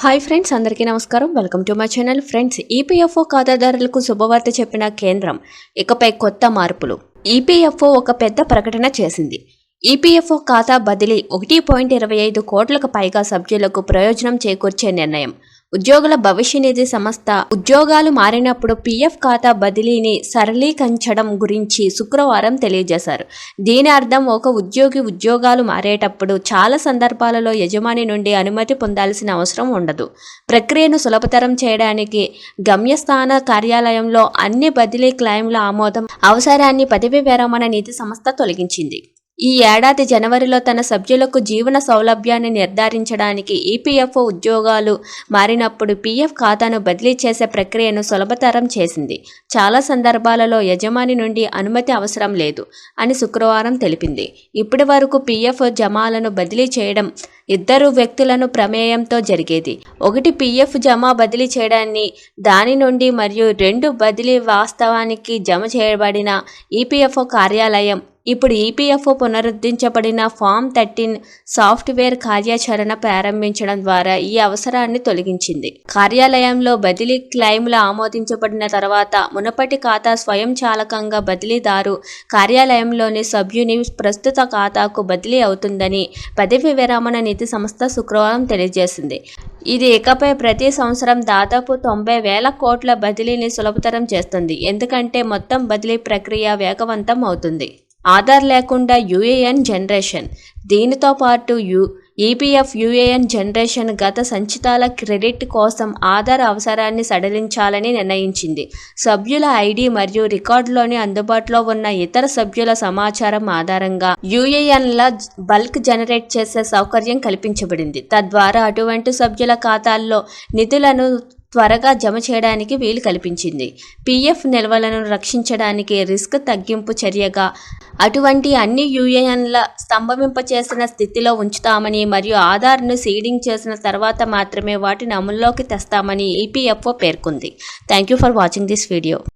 Hi friends అందరికీ నమస్కారం. Welcome to my channel. Friends EPFO ఖాతాదారులకు శుభవార్త చెప్పిన కేంద్రం ఇకపై కొత్త మార్పులు. ఈపీఎఫ్ఓ ఒక పెద్ద ప్రకటన చేసింది. ఈపీఎఫ్ఓ ఖాతా బదిలీ ఒకటి పాయింట్ ఇరవై ఐదు కోట్లకు పైగా సభ్యులకు ప్రయోజనం చేకూర్చే నిర్ణయం. ఉద్యోగుల భవిష్య నిధి సంస్థ ఉద్యోగాలు మారినప్పుడు పీఎఫ్ ఖాతా బదిలీని సరళీకరించడం గురించి శుక్రవారం తెలియజేశారు. దీని అర్థం ఒక ఉద్యోగి ఉద్యోగాలు మారేటప్పుడు చాలా సందర్భాలలో యజమాని నుండి అనుమతి పొందాల్సిన అవసరం ఉండదు. ప్రక్రియను సులభతరం చేయడానికి గమ్యస్థాన కార్యాలయంలో అన్ని బదిలీ క్లెయిమ్ల ఆమోదం అవసరాన్ని పదవి విరమణ నీతి సంస్థ తొలగించింది. ఈ ఏడాది జనవరిలో తన సభ్యులకు జీవన సౌలభ్యాన్ని నిర్ధారించడానికి ఈపీఎఫ్ఓ ఉద్యోగాలు మారినప్పుడు పీఎఫ్ ఖాతాను బదిలీ చేసే ప్రక్రియను సులభతరం చేసింది. చాలా సందర్భాలలో యజమాని నుండి అనుమతి అవసరం లేదు అని శుక్రవారం తెలిపింది. ఇప్పటి వరకు పీఎఫ్ జమాలను బదిలీ చేయడం ఇద్దరు వ్యక్తులను ప్రమేయంతో జరిగేది. ఒకటి పీఎఫ్ జమా బదిలీ చేయడాన్ని దాని నుండి మరియు రెండు బదిలీ వాస్తవానికి జమ చేయబడిన ఈపీఎఫ్ఓ కార్యాలయం. ఇప్పుడు ఈపీఎఫ్ఓ పునరుద్ధరించబడిన ఫామ్ థర్టీన్ సాఫ్ట్వేర్ కార్యాచరణ ప్రారంభించడం ద్వారా ఈ అవసరాన్ని తొలగించింది. కార్యాలయంలో బదిలీ క్లెయిమ్లు ఆమోదించబడిన తర్వాత మునుపటి ఖాతా స్వయంచాలకంగా బదిలీదారు కార్యాలయంలోని సభ్యుని ప్రస్తుత ఖాతాకు బదిలీ అవుతుందని పదవి విరమణ నీతి సంస్థ శుక్రవారం తెలియజేసింది. ఇది ఇకపై ప్రతి సంవత్సరం దాదాపు తొంభై వేల కోట్ల బదిలీని సులభతరం చేస్తుంది. ఎందుకంటే మొత్తం బదిలీ ప్రక్రియ వేగవంతం అవుతుంది. ఆధార్ లేకుండా యూఏఎన్ జనరేషన్. దీనితో పాటు యు ఈపీఎఫ్ యూఏఎన్ జనరేషన్ గత సంచితాల క్రెడిట్ కోసం ఆధార్ అవసరాన్ని సడలించాలని నిర్ణయించింది. సభ్యుల ఐడి మరియు రికార్డులోని అందుబాటులో ఉన్న ఇతర సభ్యుల సమాచారం ఆధారంగా యూఏఎన్ల బల్క్ జనరేట్ చేసే సౌకర్యం కల్పించబడింది. తద్వారా అటువంటి సభ్యుల ఖాతాల్లో నిధులను త్వరగా జమ చేయడానికి వీలు కల్పించింది. పీఎఫ్ నిల్వలను రక్షించడానికి రిస్క్ తగ్గింపు చర్యగా అటువంటి అన్ని యూఏఎన్ల స్తంభవింపచేసిన స్థితిలో ఉంచుతామని మరియు ఆధార్ను సీడింగ్ చేసిన తర్వాత మాత్రమే వాటిని అమల్లోకి తెస్తామని ఈపీఎఫ్ఓ పేర్కొంది. Thank you for watching this video.